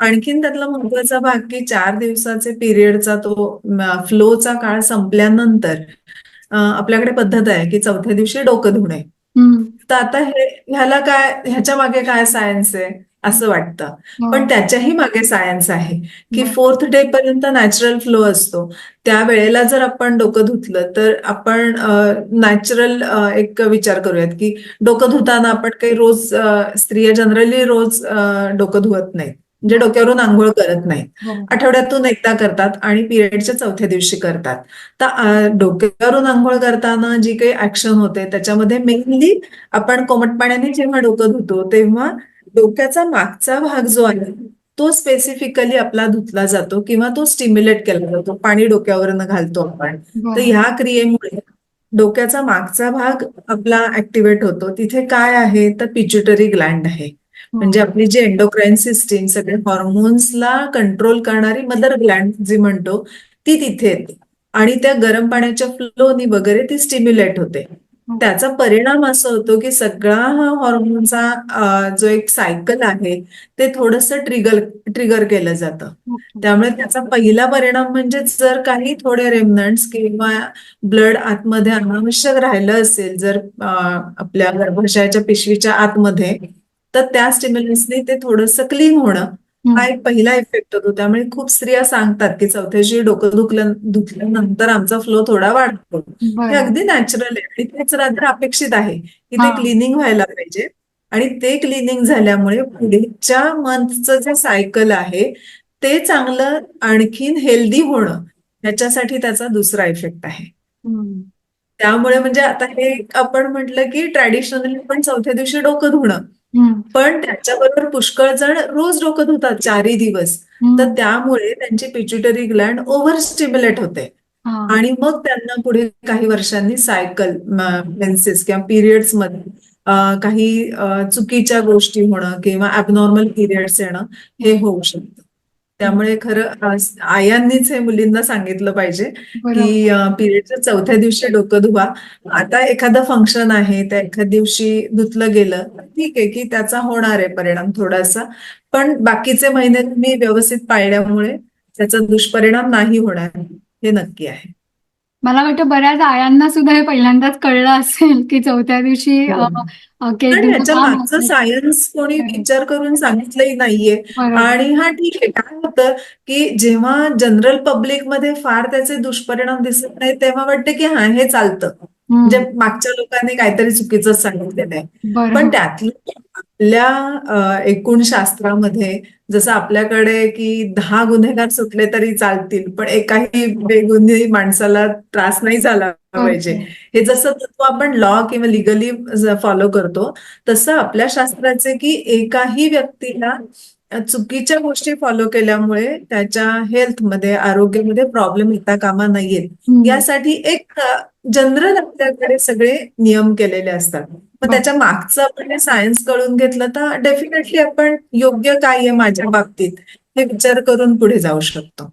आणखीन त्यातला महत्त्वाचा भाग की चार दिवसाचे पिरियडचा तो फ्लोचा काळ संपल्यानंतर आपल्याकडे पद्धत आहे की चौथ्या दिवशी डोकं धुणे. तर आता हे ह्याला काय ह्याच्या मागे काय सायन्स आहे असं वाटतं हो. पण त्याच्याही मागे सायन्स आहे की. फोर्थ डे पर्यंत नॅचरल फ्लो असतो त्या वेळेला जर आपण डोकं धुतलं तर आपण नॅचरल एक विचार करूयात की डोकं धुताना आपण काही रोज स्त्रिया जनरली रोज डोकं धुवत नाहीत म्हणजे डोक्यावरून आंघोळ करत नाहीत. हो. आठवड्यातून एकदा करतात आणि पिरियडच्या चौथ्या दिवशी करतात. तर डोक्यावरून आंघोळ करताना जी काही ऍक्शन होते त्याच्यामध्ये मेनली आपण कोमट पाण्याने जेव्हा डोकं धुतो तेव्हा डोक्याचा मागचा भाग जो आहे तो स्पेसिफिकली आपला धुतला जातो किंवा तो स्टिम्युलेट केला जातो. पाणी डोक्यावरनं घालतो आपण. तर. ह्या क्रियेमुळे डोक्याचा मागचा भाग आपला ऍक्टिव्हेट होतो. तिथे काय आहे? तर पिच्युटरी ग्लँड आहे. म्हणजे आपली जी एंडोक्राईन सिस्टीम सगळे हॉर्मोन्सला कंट्रोल करणारी मदर ग्लँड जी म्हणतो ती तिथे येते. आणि त्या गरम पाण्याच्या फ्लोनी वगैरे ती स्टिम्युलेट होते. त्याचा परिणाम असा होतो की सगळा हा हॉर्मोनचा जो एक सायकल आहे ते थोडस ट्रिगर ट्रिगर केलं जातं. ओके. त्यामुळे त्याचा पहिला परिणाम म्हणजे जर काही थोडे रेमनंट्स किंवा ब्लड आतमध्ये अनावश्यक राहिलं असेल जर आपल्या गर्भाशयाच्या पिशवीच्या आतमध्ये तर त्या स्टिम्युलन्सने ते थोडंसं क्लीन होणं. हा एक पहिला इफेक्ट होतो त्यामुळे खूप स्त्रिया सांगतात की चौथ्या दिवशी डोकं दुखलं धुतल्यानंतर आमचा फ्लो थोडा वाढतो हे. अगदी नॅचरल आहे आणि तेच रात्र अपेक्षित आहे की ते. क्लिनिंग व्हायला पाहिजे आणि ते क्लिनिंग झाल्यामुळे पुढच्या मंथचं जे सायकल आहे ते चांगलं आणखीन हेल्दी होणं ह्याच्यासाठी त्याचा दुसरा इफेक्ट आहे. त्यामुळे म्हणजे आता हे आपण म्हटलं की ट्रॅडिशनली पण चौथ्या दिवशी डोकं धुणं. पण त्याच्याबरोबर पुष्कळ जण रोज डोकं धुतात चारही दिवस. तर त्यामुळे त्यांची पिच्युटरी ग्लँड ओव्हर स्टिम्युलेट होते. आणि मग त्यांना पुढे काही वर्षांनी सायकल मेन्सेस किंवा पिरियड्समध्ये काही चुकीच्या गोष्टी होणं किंवा ॲबनॉर्मल पिरियड्स येणं हे होऊ शकतं त्यामुळे खरं आयांनीच हे मुलींना सांगितलं पाहिजे. की पिरियडच्या चौथ्या दिवशी डोकं धुवा. आता एखादं फंक्शन आहे त्या एखाद्या दिवशी धुतलं गेलं ठीक आहे की त्याचा होणार आहे परिणाम थोडासा. पण बाकीचे महिने तुम्ही व्यवस्थित पाळल्यामुळे त्याचा दुष्परिणाम नाही होणार हे नक्की आहे. मला वाटतं बऱ्याच आयांना सुद्धा हे पहिल्यांदाच कळलं असेल की चौथ्या दिवशी हो. मागचं सायन्स कोणी. विचार करून सांगितलंही नाहीये. आणि हा ठीक आहे काय होतं की जेव्हा जनरल पब्लिकमध्ये फार त्याचे दुष्परिणाम दिसत नाही तेव्हा वाटतं की हा हे चालतं म्हणजे. मागच्या लोकांनी काहीतरी चुकीचं सांगितलेलं आहे पण. त्यातलं आपल्या एकूण शास्त्रामध्ये जसं आपल्याकडे की दहा गुन्हेगार सुटले तरी चालतील पण एकाही बेगुन्हे माणसाला त्रास नाही झाला पाहिजे. हे जसं तत्व आपण लॉ किंवा लिगली फॉलो करतो तसं आपल्या शास्त्राचे की एकाही व्यक्तीला चुकीच्या गोष्टी फॉलो केल्यामुळे त्याच्या हेल्थमध्ये आरोग्यामध्ये प्रॉब्लेम येता कामा हम्म. यासाठी एक जनरल आपल्याकडे सगळे नियम केलेले असतात तर त्याच्या मागचं आपण सायन्स कळून घेतलं तर डेफिनेटली आपण योग्य काय आहे माझ्या बाबतीत हे विचार करून पुढे जाऊ शकतो.